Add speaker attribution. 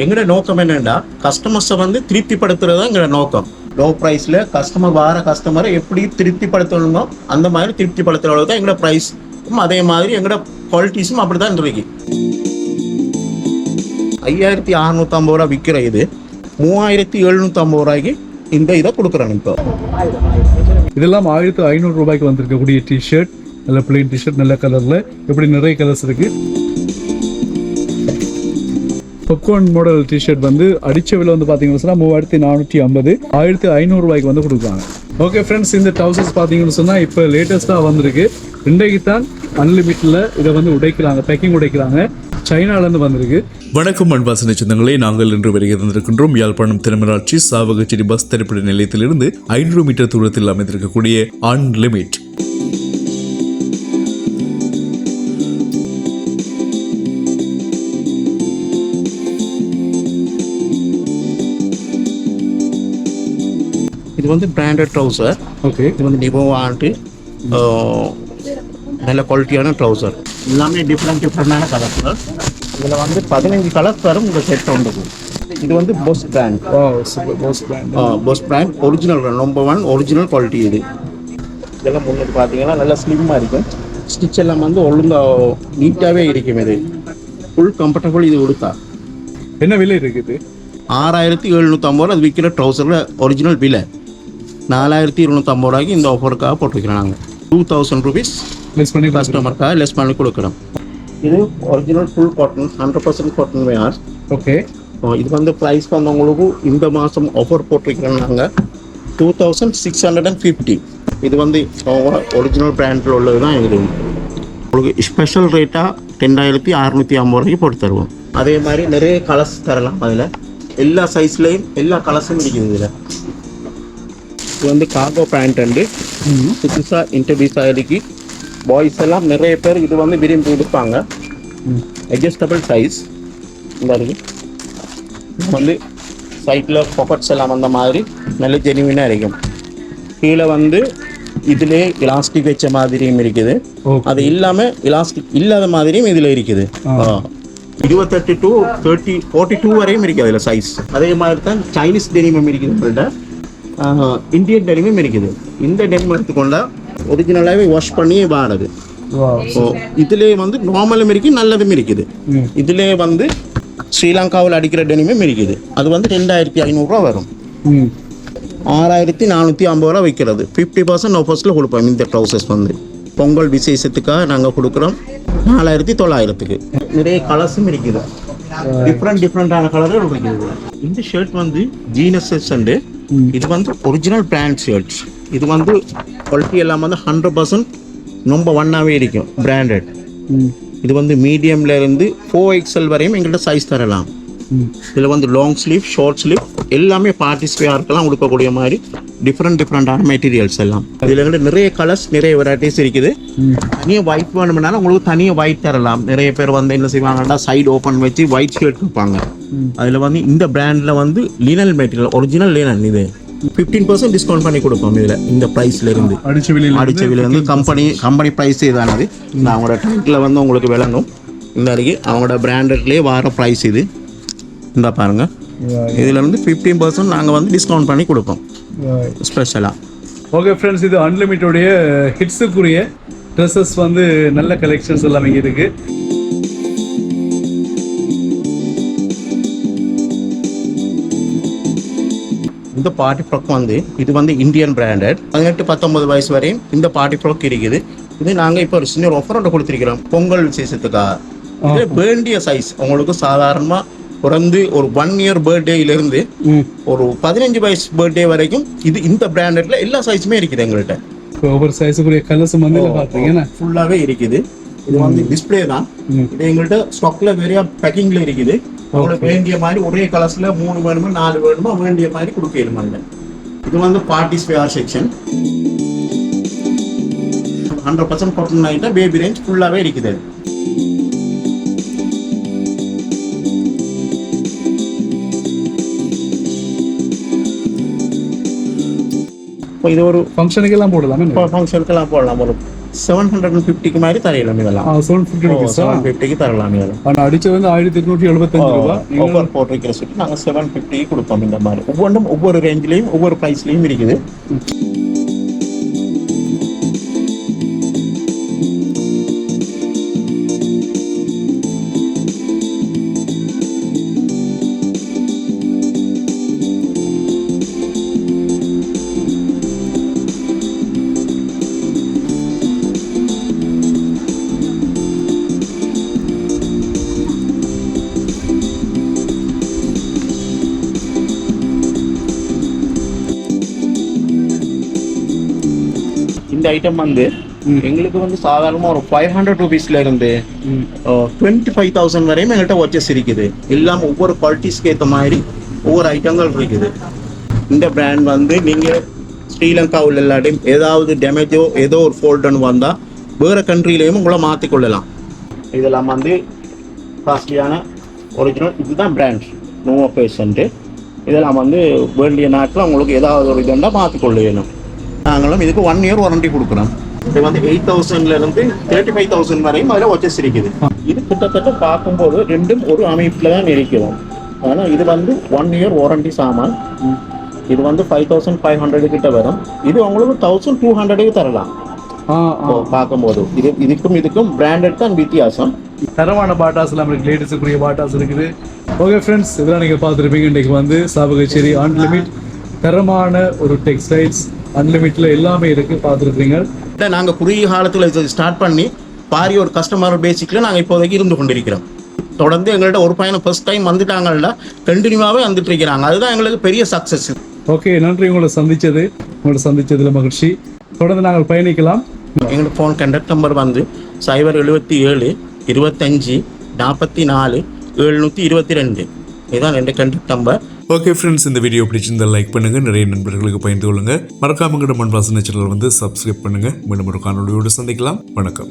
Speaker 1: எங்களோட நோக்கம் என்னன்னா கஸ்டமர்ஸை வந்து திருப்திப்படுத்துறது தான் எங்களோட நோக்கம் லோ ப்ரைஸில் கஸ்டமர் வார கஸ்டமரை எப்படி திருப்திப்படுத்தணுமோ அந்த மாதிரி திருப்திப்படுத்துற அளவுக்கு தான் எங்களோட ப்ரைஸ் அதே மாதிரி எங்களோட குவாலிட்டிஸும் அப்படி தான் இருக்கு ஐயாயிரத்தி அறநூற்றம்பது ரூபா விற்கிற இது மூவாயிரத்தி எழுநூற்றம்பது ரூபாய்க்கு இந்த இதை கொடுக்குறேன் இப்போ.
Speaker 2: இதெல்லாம் ஆயிரத்து ஐநூறு ரூபாய்க்கு வந்திருக்கக்கூடிய டிஷர்ட் நல்ல பிளெயின் டிஷர்ட் நல்ல கலர்ல இப்படி நிறைய கலர்ஸ் இருக்கு? பொக்கோன் மாடல் டிஷர்ட் வந்து அடிச்ச விலை வந்து பார்த்தீங்கன்னு சொன்னால் மூவாயிரத்தி நானூற்றி ஐம்பது. ஆயிரத்தி ஐநூறு ரூபாய்க்கு வந்து கொடுக்குறாங்க. ஓகே ஃப்ரெண்ட்ஸ் இந்த ட்ரௌசர்ஸ் பார்த்தீங்கன்னு சொன்னால் இப்போ லேட்டஸ்ட்டாக வந்திருக்கு. இன்றைக்கு தான் அன்லிமிட்டில் இதை வந்து உடைக்கிறாங்க பேக்கிங் உடைக்கிறாங்க. சைனாலேருந்து வந்திருக்கு.
Speaker 3: வணக்கம் அன்பாசனை சொந்தங்களே. நாங்கள் இன்று வருகின்றிருக்கின்றோம் யாழ்ப்பாணம் திருமராட்சி சாவகச்சேரி பஸ் திரைப்பட நிலையத்திலிருந்து ஐநூறு மீட்டர் தூரத்தில் அமைந்திருக்கக்கூடிய அன்லிமிட்
Speaker 1: இது வந்து பிராண்டட் ட்ரௌசர்
Speaker 2: ஓகே
Speaker 1: இது வந்து நிபோவான்ட்டு நல்ல குவாலிட்டியான ட்ரௌசர் எல்லாமே டிஃப்ரெண்ட் டிஃப்ரெண்டான கலர்ஸ் இதில் வந்து பதினஞ்சு கலர்ஸ் வரும் இந்த செட் ஒன்று இது வந்து Bose brand
Speaker 2: Bose brand
Speaker 1: Bose brand original number one original quality இது. இதெல்லாம் முன்னுக்கு பார்த்தீங்கன்னா நல்லா ஸ்லிம்மாக இருக்கும். ஸ்டிச் எல்லாம் வந்து ஒழுங்காக நீட்டாகவே இருக்கும் இது. ஃபுல் கம்ஃபர்டபுள் இது கொடுத்தா.
Speaker 2: என்ன விலை இருக்குது
Speaker 1: ஆறாயிரத்தி எழுநூற்றம்பது ரூபா அது விற்கிற ட்ரௌசரில் ஒரிஜினல் விலை. நாலாயிரத்தி இருநூற்றம்பது ரூபாய்க்கு இந்த ஆஃபருக்காக போட்டிருக்கிறோம் நாங்கள் டூ தௌசண்ட் ருபீஸ்
Speaker 2: லெஸ் பண்ணி
Speaker 1: கஸ்டமருக்காக லெஸ் பண்ணி கொடுக்குறோம். இது original full cotton hundred percent cotton wear
Speaker 2: okay
Speaker 1: இது வந்து ப்ரைஸ் வந்து உங்களுக்கு இந்த மாதம் ஆஃபர் போட்டிருக்கிறோம் நாங்கள் two thousand six hundred and fifty இது வந்து ஒரிஜினல் பிராண்டில் உள்ளது தான் இது. உங்களுக்கு ஸ்பெஷல் ரேட்டாக ரெண்டாயிரத்தி அறநூற்றி ஐம்பது ரூபாய்க்கு போட்டு தருவோம். அதே மாதிரி நிறைய கலர்ஸ் தரலாம் அதில். எல்லா சைஸ்லேயும் எல்லா கலர்ஸும் இருக்குது இதில். இது வந்து கார்கோ பேண்ட் அண்டு புதுசாக இன்ட்ரடியூஸ் ஆகிருக்கு பாய்ஸ் எல்லாம் நிறைய பேர் இது வந்து விரும்பி எடுப்பாங்க. அட்ஜஸ்டபிள் சைஸ் இது வந்து சைட்டில் பாக்கெட்ஸ் எல்லாம் அந்த மாதிரி நல்ல ஜெனிவினாக இருக்கும். கீழே வந்து இதிலே இலாஸ்டிக் வச்ச மாதிரியும் இருக்குது. அது இல்லாமல் இலாஸ்டிக் இல்லாத மாதிரியும் இதில் இருக்குது. இருபத்தெட்டு டு தேர்ட்டி ஃபார்ட்டி டூ வரையும் இருக்குது அதில் சைஸ் அதே மாதிரி தான் சைனீஸ் டெனிமம் இருக்குது உங்கள்கிட்ட இந்தியன் டெனிமம் இருக்குது. இந்த டெனிமம் எடுத்துக்கொண்டா ஒரிஜினலாகவே வாஷ் பண்ணியே வாடுது ஸோ இதுலேயே வந்து நார்மலும் இருக்குது நல்லதும் இருக்குது. இதுலேயே வந்து ஸ்ரீலங்காவில் அடிக்கிற டெனிமும் இருக்குது. அது வந்து ரெண்டாயிரத்தி ஐநூறுரூவா வரும். ஆறாயிரத்தி நானூற்றி ஐம்பது ரூபா விற்கிறது ஃபிஃப்டி பர்சன்ட் ஆஃபர்ஸில் கொடுப்போம் இந்த ட்ரௌசர்ஸ் வந்து. பொங்கல் விசேஷத்துக்காக நாங்கள் கொடுக்குறோம். நாலாயிரத்தி தொள்ளாயிரத்துக்கு. நிறைய கலர்ஸும் இருக்குது. டிஃப்ரெண்ட் டிஃப்ரெண்டான கலர்கள் இருக்குது. இந்த ஷர்ட் வந்து ஜீனஸ் அண்டு இது வந்து ஒரிஜினல் பிராண்ட் ஷர்ட்ஸ் இது வந்து குவாலிட்டி எல்லாம் வந்து ஹண்ட்ரட் பர்சன்ட் ரொம்ப ஒன்னாகவே இருக்கும் பிராண்டட் இது வந்து மீடியம்ல இருந்து ஃபோர் எக்ஸல் வரையும் எங்கள்கிட்ட சைஸ் தரலாம். இதில் வந்து லாங் ஸ்லீவ் ஷார்ட் ஸ்லீவ் எல்லாமே பார்ட்டிஸ்பியாருக்கெல்லாம் கொடுக்கக்கூடிய மாதிரி. டிஃப்ரெண்ட் டிஃப்ரெண்டான மெட்டீரியல்ஸ் எல்லாம். இதில் வந்து நிறைய கலர்ஸ் நிறைய வெரைட்டிஸ் இருக்குது. தனியாக ஒயிட் வேணும்னாலும் உங்களுக்கு தனியாக ஒயிட் தரலாம். நிறைய பேர் வந்து என்ன செய்வாங்கன்னா சைடு ஓப்பன் வச்சு ஒயிட் ஷர்ட் கொடுப்பாங்க. அதில் வந்து இந்த பிராண்டில் வந்து லினல் மெட்டீரியல் ஒரிஜினல் லினல் இது. ஃபிஃப்டீன் பர்சன்ட் டிஸ்கவுண்ட் பண்ணி கொடுப்போம் இதில் இந்த ப்ரைஸ்ல இருந்து.
Speaker 2: அடிச்ச விலையில்
Speaker 1: வந்து கம்பெனி கம்பெனி ப்ரைஸ் இதானது. நான் அவங்களோட டேங்க்கில் வந்து உங்களுக்கு விளங்கும். இந்த அருகே அவங்களோட பிராண்டட்லேயே வர ப்ரைஸ் இது. இந்த பாருங்க. இதில் வந்து ஃபிஃப்டீன் பர்சன்ட் நாங்கள் வந்து டிஸ்கவுண்ட் பண்ணி கொடுப்போம். ஸ்பெஷலாக
Speaker 2: ஓகே ஃப்ரெண்ட்ஸ் இது அன்லிமிட்டோடைய ஹிட்ஸுக்குரிய ட்ரெஸ்ஸஸ் வந்து நல்ல கலெக்ஷன்ஸ் எல்லாம் இங்கே இருக்கு.
Speaker 1: இந்த பார்ட்டி ஃப்ராக் வந்து இது வந்து இந்தியன் பிராண்டட் பதினெட்டு பத்தொன்பது வயசு வரையும் இந்த பார்ட்டி ஃப்ராக் இருக்குது. இது நாங்கள் இப்போ ஒரு சின்ன ஆஃபரோட கொடுத்துருக்கிறோம். பொங்கல் விசேஷத்துக்காக. இது வேண்டிய சைஸ் உங்களுக்கு சாதாரணமாக பிறந்து ஒரு ஒன் இயர் பர்த்டேயிலிருந்து
Speaker 2: ம்.
Speaker 1: ஒரு பதினஞ்சு வயசு பர்த்டே வரைக்கும் இது இந்த பிராண்டட்ல எல்லா சைஸுமே இருக்குது எங்கள்கிட்ட
Speaker 2: ஒவ்வொரு சைஸுக்குரிய கலர்ஸும் வந்து பார்த்தீங்கன்னா
Speaker 1: ஃபுல்லாகவே இருக்குது. இது வந்து டிஸ்ப்ளே தான். இது எங்கள்கிட்ட ஸ்டாக்ல வேறையா பேக்கிங்ல இருக்குது. உங்களுக்கு வேண்டிய மாதிரி ஒரே கலர்ஸ்ல மூணு வேணுமோ நாலு வேணுமோ வேண்டிய மாதிரி கொடுக்க இயலுமாங்க இது வந்து parties wear section hundred percent cotton ஆகிட்டா பேபி ரேஞ்ச் ஃபுல்லாகவே இருக்குது. அது. இது ஒரு
Speaker 2: ஃபங்க்ஷனுக்கெல்லாம் போடலாமே
Speaker 1: ஃபங்க்ஷனுக்கெல்லாம் போடலாம். ஒரு செவன் ஹண்ட்ரட் அண்ட் ஃபிஃப்டிக்கு மாதிரி தரையிலும் இதெல்லாம்
Speaker 2: செவன் ஃபிஃப்டி
Speaker 1: செவன் ஃபிஃப்டிக்கு தரலாம் இதெல்லாம்
Speaker 2: ஆனால் அடிச்ச வந்து ஆயிரத்தி எட்நூற்றி எழுபத்தஞ்சு ரூபா.
Speaker 1: ஆஃபர் போட்டிருக்கிற சொல்லி நாங்கள் செவன் ஃபிஃப்டிக்கு கொடுப்போம் இந்த மாதிரி. ஒவ்வொன்றும் ஒவ்வொரு ரேஞ்சிலையும் ஒவ்வொரு ப்ரைஸ்லையும் இருக்குது. இந்த ஐட்டம் வந்து எங்களுக்கு வந்து சாதாரணமாக ஒரு ஃபைவ் ஹண்ட்ரட் ருபீஸ்ல இருந்து டுவெண்ட்டி ஃபைவ் தௌசண்ட் வரையும் எங்கள்கிட்ட வாட்சஸ் இருக்குது. எல்லாம் ஒவ்வொரு குவாலிட்டிஸ்க்கு ஏற்ற மாதிரி ஒவ்வொரு ஐட்டங்கள் இருக்குது. இந்த பிராண்ட் வந்து நீங்கள் ஸ்ரீலங்காவில் இல்லாட்டியும் ஏதாவது டேமேஜோ ஏதோ ஒரு ஃபோல்டுன்னு வந்தால் வேறு கண்ட்ரிலையும் உங்களை மாற்றிக்கொள்ளலாம் இதெல்லாம் வந்து காஸ்ட்லியான ஒரிஜினல் இதுதான் பிராண்ட் நோவா பேஷண்ட்டு இதெல்லாம் வந்து வேண்டிய நாட்டில் உங்களுக்கு ஏதாவது ஒரு இதுண்டா மாற்றிக்கொள்ள வேணும் நாங்களும் இதுக்கு ஒன் இயர் வாரண்டி கொடுக்குறோம். இது வந்து எயிட் தௌசண்ட்ல இருந்து தேர்ட்டி ஃபைவ் தௌசண்ட் வரையும் அதில் வச்சஸ் இருக்குது. இது கிட்டத்தட்ட பார்க்கும்போது ரெண்டும் ஒரு அமைப்பில் தான் இருக்கிறோம். ஆனால் இது வந்து ஒன் இயர் வாரண்டி சாமான். இது வந்து ஃபைவ் தௌசண்ட் ஃபைவ் ஹண்ட்ரட் கிட்ட வரும். இது உங்களுக்கு தௌசண்ட் டூ ஹண்ட்ரடுக்கு தரலாம். பார்க்கும்போது. இது இதுக்கும் இதுக்கும் பிராண்டட் தான் வித்தியாசம்.
Speaker 2: தரமான பாட்டாஸ் எல்லாம் இருக்கு. லேடிஸுக்குரிய பாட்டாஸ் இருக்குது. ஓகே ஃப்ரெண்ட்ஸ் இதெல்லாம் நீங்கள் பார்த்துருப்பீங்க. இன்றைக்கு வந்து சாபகச்சேரி அன்லிமிட் தரமான ஒரு டெக்ஸ்டைல்ஸ் அன்லிமிட்ல எல்லாமே இருக்கு பார்த்துருப்பீங்க
Speaker 1: இல்லை நாங்கள் குறுகிய காலத்தில் இதை ஸ்டார்ட் பண்ணி பாரி ஒரு கஸ்டமர் பேசிக்கில் நாங்கள் இப்போதைக்கு இருந்து கொண்டிருக்கிறோம். தொடர்ந்து எங்கள்கிட்ட ஒரு பையனை ஃபர்ஸ்ட் டைம் வந்துட்டாங்கல்ல கண்டினியூவாகவே வந்துட்டு இருக்கிறாங்க. அதுதான் எங்களுக்கு பெரிய சக்ஸஸ்
Speaker 2: ஓகே நன்றி. உங்களை சந்திச்சது உங்களை சந்திச்சதுல மகிழ்ச்சி. தொடர்ந்து நாங்கள் பயணிக்கலாம்.
Speaker 1: எங்களோட ஃபோன் கண்டக்ட் நம்பர் வந்து சைபர் எழுபத்தி ஏழு இருபத்தஞ்சி நாற்பத்தி நாலு எழுநூற்றி இருபத்தி ரெண்டு. இதுதான் ரெண்டு கண்டக்ட் நம்பர்
Speaker 3: ஓகே ஃப்ரெண்ட்ஸ் இந்த வீடியோ பிடிச்சிருந்தால் லைக் பண்ணுங்க நிறைய நண்பர்களுக்கு பகிர்ந்து கொள்ளுங்க. மறக்காம எங்கட மண் சேனல் வந்து சப்ஸ்கிரைப் பண்ணுங்க. மீண்டும் ஒரு காணொலியோடு சந்திக்கலாம். வணக்கம்.